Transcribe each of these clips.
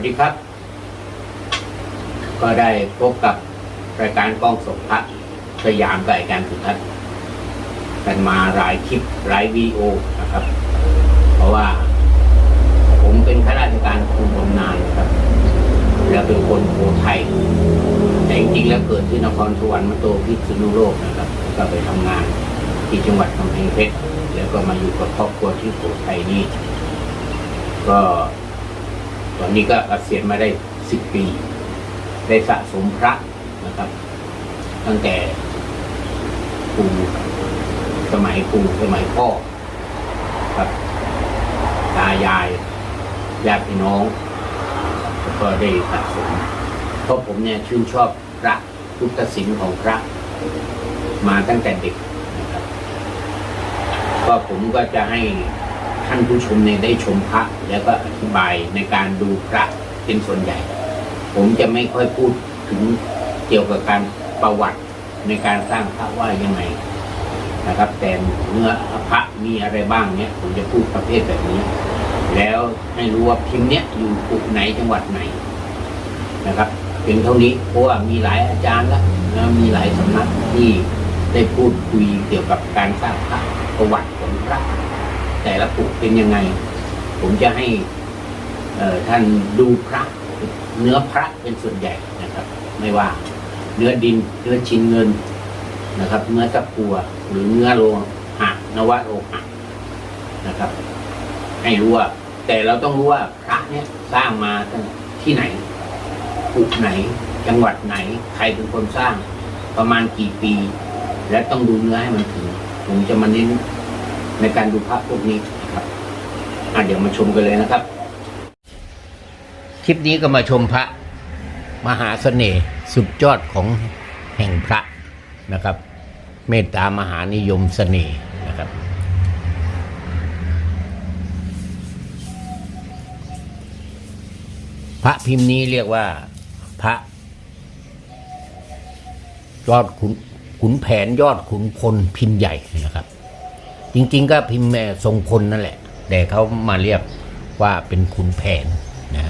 วัสดีครับ ก็ได้พบกับรายการกล้องสมพัฒน์สยามกับอาจารย์สุทัศน์กันมาหลายคลิปหลายวีดีโอนะครับ เพราะว่า ผมเป็นข้าราชการคุมบำนาญนะครับ แล้วเป็นคนโคไทย แต่จริงๆแล้วเกิดที่นครสวรรค์มาโตพิษณุโลกนะครับ ก็ไปทำงานที่จังหวัดกำแพงเพชรแล้วก็มาอยู่กับครอบครัวที่โขทัยนี่ก็ ตอนนี้ก็เกษียณมาได้สิบปี ได้สะสมพระนะครับ ตั้งแต่ปู่สมัยปู่สมัยพ่อครับตายายญาติพี่น้องแล้วก็ได้สะสมเพราะผมเนี่ยชื่นชอบพระพุทธศิลป์ของพระ มาตั้งแต่เด็กนะครับ ก็ผมก็จะให้ ท่านผู้ชมเนี่ยได้ชมพระแล้วก็อธิบายในการดูพระเป็นส่วนใหญ่ ผมจะไม่ค่อยพูดถึงเกี่ยวกับการประวัติในการสร้างพระว่ายังไงนะครับ แต่เนื้อพระมีอะไรบ้างเนี่ยผมจะพูดประเภทแบบนี้ แล้วให้รู้ว่าพิมพ์เนี้ยอยู่ปุกไหนจังหวัดไหนนะครับเป็นเท่านี้เพราะว่ามีหลายอาจารย์ล้วแล้วมีหลายสำนักที่ได้พูดคุยเกี่ยวกับการสร้างพระประวัติของพระ แต่ละปุกเป็นยังไง ผมจะให้ท่านดูพระเนื้อพระเป็นส่วนใหญ่นะครับ ไม่ว่าเนื้อดินเนื้อชิ้นเงินนะครับ เนื้อตะกัวหรือเนื้อโลหะนวโลหะนะครับ ให้รู้ว่า แต่เราต้องรู้ว่าพระเนี่ยสร้างมาที่ไหนปุกไหน จังหวัดไหน ใครเป็นคนสร้าง ประมาณกี่ปี และต้องดูเนื้อให้มันถึง ผมจะมาเน้น ในการดูพระพวกนี้ครับอะเดี๋ยวมาชมกันเลยนะครับคลิปนี้ก็มาชมพระมหาเสน่ห์สุดยอดของแห่งพระนะครับ เมตตามหานิยมเสน่ห์นะครับ พระพิมพ์นี้เรียกว่าพระยอดขุนขุนแผนยอดขุนพลพิมพ์ใหญ่นะครับ จริง ๆ ก็พิมพ์แม่ทรงพลนั่นแหละ แต่เขามาเรียกว่าเป็นขุนแผนนะ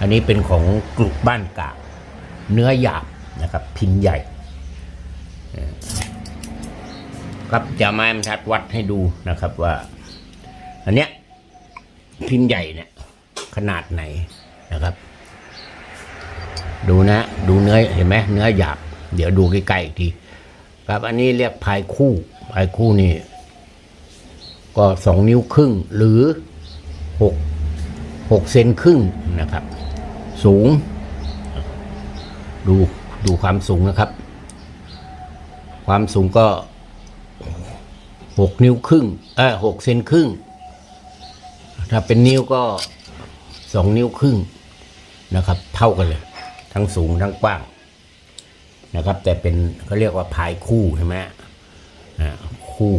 อันนี้เป็นของกลุกบ้านกาเนื้อหยาบนะครับ พิมพ์ใหญ่ครับจะมาให้มันชัดวัดให้ดูนะครับว่า อันเนี้ยพิมพ์ใหญ่เนี่ย ขนาดไหนนะครับ ดูนะดูเนื้อเห็นไหมเนื้อหยาบ เดี๋ยวดูใกล้ๆอีกที ครับอันนี้เรียกพายคู่พายคู่นี่ ก็สองนิ้วครึ่งหรือหกหกเซนครึ่งนะครับ สูง ดูดูความสูงนะครับ ความสูงก็หกนิ้วครึ่งเออหกเซนครึ่ง ถ้าเป็นนิ้วก็สองนิ้วครึ่งนะครับ เท่ากันเลย ทั้งสูงทั้งกว้างนะครับ แต่เป็นเขาเรียกว่าพายคู่ใช่ไหมอ่าคู่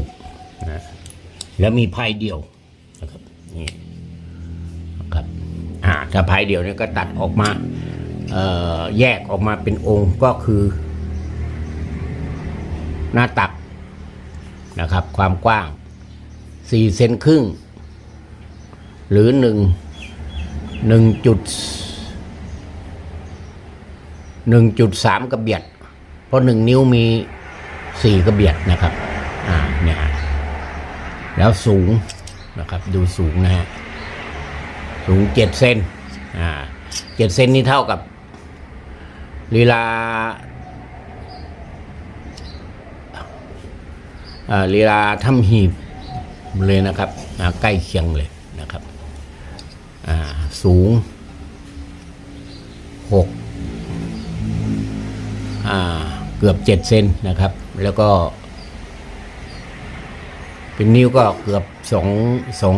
แล้วมีพายเดียวนะครับนี่นะครับอ่าถ้าพายเดียวเนี่ยก็ตัดออกมาเอ่อแยกออกมาเป็นองค์ก็คือ หน้าตักนะครับ ความกว้างสี่เซนครึ่ง หรือหนึ่งหนึ่งจุดหนึ่งจุดสามกระเบียด เพราะหนึ่งนิ้วมีสี่กระเบียดนะครับ แล้วสูงนะครับดูสูงนะฮะสูงเจ็ดเซนอ่าเจ็ดเซนนี่เท่ากับลีลาอ่าลีลาทำหีบเลยนะครับอ่าใกล้เคียงเลยนะครับอ่าสูงหกอ่าเกือบเจ็ดเซนนะครับ แล้วก็ เป็นนิ้วก็เกือบสองสอง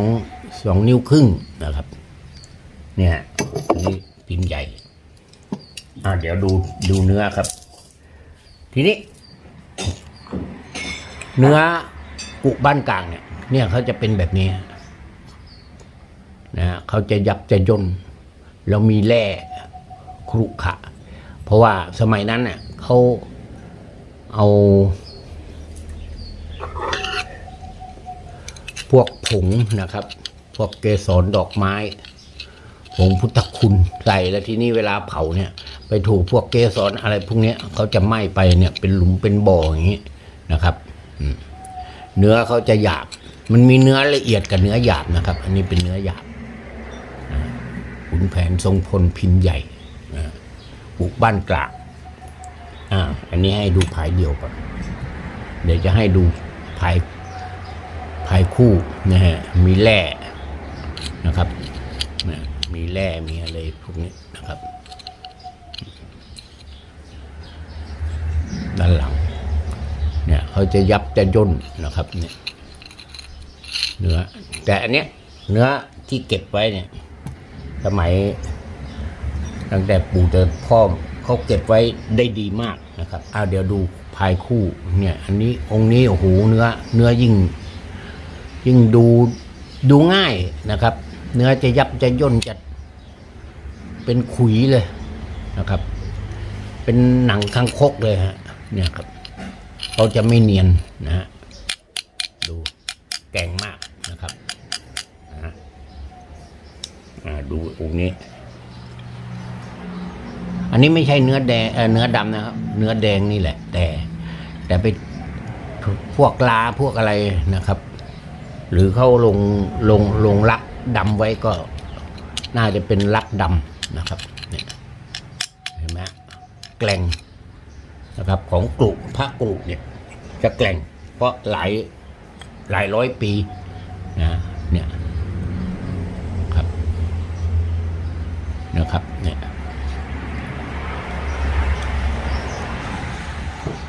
สองนิ้วครึ่งนะครับ เนี่ยนี่พิมพ์ใหญ่อ่าเดี๋ยวดูดูเนื้อครับ ทีนี้ เนื้อกุบ้านกลางเนี่ย เนี่ยเขาจะเป็นแบบนี้นะฮะเขาจะยับจะย่นแล้วมีแร่ครุขะ เพราะว่าสมัยนั้นเน่ยเขาเอา พวกผงนะครับ พวกเกสรดอกไม้ ผงพุทธคุณใส่แล้วที่นี้เวลาเผาเนี่ย ไปถูกพวกเกสรอะไรพวกเนี้ยเขาจะไหม้ไปเนี่ยเป็นหลุมเป็นบ่ออย่างนี้นะครับเนื้อเขาจะหยาบ มันมีเนื้อละเอียดกับเนื้อหยาบนะครับ อันนี้เป็นเนื้อหยาบขุนแผนทรงพลพิมพ์ใหญ่ปลูกบ้านกลางอ่า อันนี้ให้ดูภายเดียวก่อน เดี๋ยวจะให้ดูภาย ภายคู่นะฮะมีแร่นะครับมีแร่มีอะไรพวกนี้นะครับ ด้านหลังเนี่ยเขาจะยับจะย่นนะครับเนี่ยเนื้อแต่อันเนี้ยเนื้อที่เก็บไว้เนี่ยสมัยตั้งแต่ปู่แต่พ่อเขาเก็บไว้ได้ดีมากนะครับเอาเดี๋ยวดูภายคู่เนี่ยอันนี้องค์นี้โอ้โหเนื้อเนื้อยิ่ง ยิ่งดูดูง่ายนะครับ เนื้อจะยับจะย่นจะเป็นขุยเลยนะครับ เป็นหนังคังคกเลยฮะเนี่ยครับเขาจะไม่เนียนนะฮะดูแก่งมากนะครับนะฮะอ่าดูองค์นี้ อันนี้ไม่ใช่เนื้อแดงเเนื้อดำนะครับ เนื้อแดงนี่แหละ แต่ แต่ไปพวกลาพวกอะไรนะครับ หรือเขาลงลงลงลักดำไว้ก็น่าจะเป็นลักดำนะครับเนี่ยเห็นไหมแกล่งนะครับของกลุ่มพระกลุ่เนี่ยจะแกล่งเพราะหลายหลายร้อยปีนะเนี่ยครับนะครับเนี่ย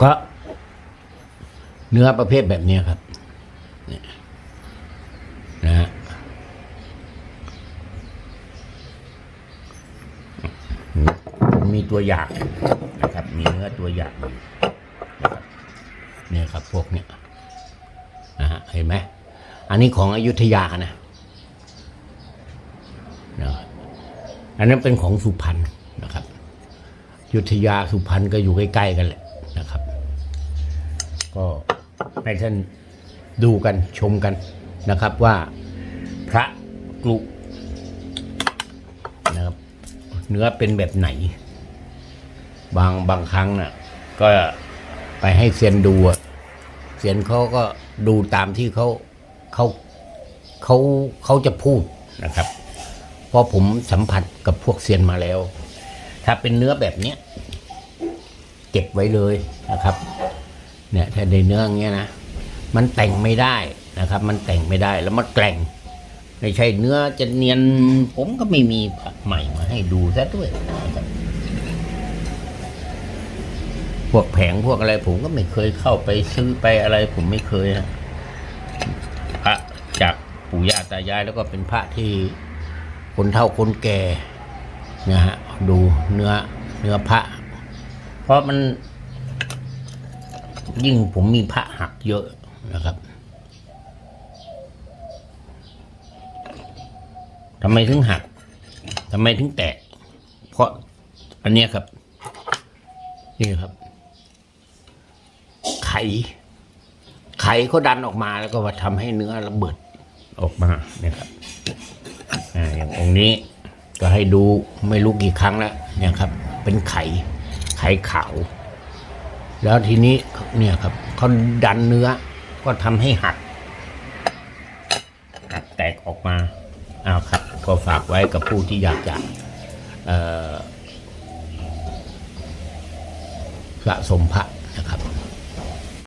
ก็เนื้อประเภทแบบนี้ครับเนี่ยนะฮะผมมี ตัวอย่างนะครับ มีเนื้อตัวอย่างอยู่นะครับเนี่ยครับพวกเนี้ยนะฮะเห็นไหมอันนี้ของอยุธยานะนะอันนั้นเป็นของสุพรรณนะครับอยุธยาสุพรรณก็อยู่ใกล้ๆกันแหละนะครับ ก็ให้ท่านดูกันชมกันนะครับว่าพระกลุนะครับเนื้อเป็นแบบไหน บางบางครั้งน่ะก็ไปให้เซียนดูเซียนเขาก็ดูตามที่เขาเขาเขาเขาจะพูดนะครับ เพราะผมสัมผัสกับพวกเซียนมาแล้ว ถ้าเป็นเนื้อแบบเนี้ยเก็บไว้เลยนะครับ เนี่ยถ้าในเนื้องเงี้ยนะมันแต่งไม่ได้นะครับ มันแต่งไม่ได้แล้วมันแกร่งไม่ใช่เนื้อจะเนียนผมก็ไม่มีใหม่มาให้ดูซะด้วยนะครับ พวกแผงพวกอะไรผมก็ไม่เคยเข้าไปซื้อไปอะไรผมไม่เคยฮะพระจากปู่ย่าตายายแล้วก็เป็นพระที่คนเฒ่าคนแก่นะฮะดูเนื้อเนื้อพระ เพราะมัน ยิ่งผมมีพระหักเยอะนะครับทำไมถึงหักทำไมถึงแตก เพราะอันเนี้ยครับ นี่ครับ ไข่ไข่เขาดันออกมาแล้วก็มาทำให้เนื้อระเบิดออกมาเนี่ยครับอ่าอย่างองค์นี้ก็ให้ดูไม่รู้กี่ครั้งแล้วเนี่ยครับ เป็นไข่ไข่ขาว แล้วทีนี้เนี่ยครับเขาดันเนื้อก็ทำให้หักหักแตกออกมาอ้าวครับ ก็ฝากไว้กับผู้ที่อยากจะสะสมพระ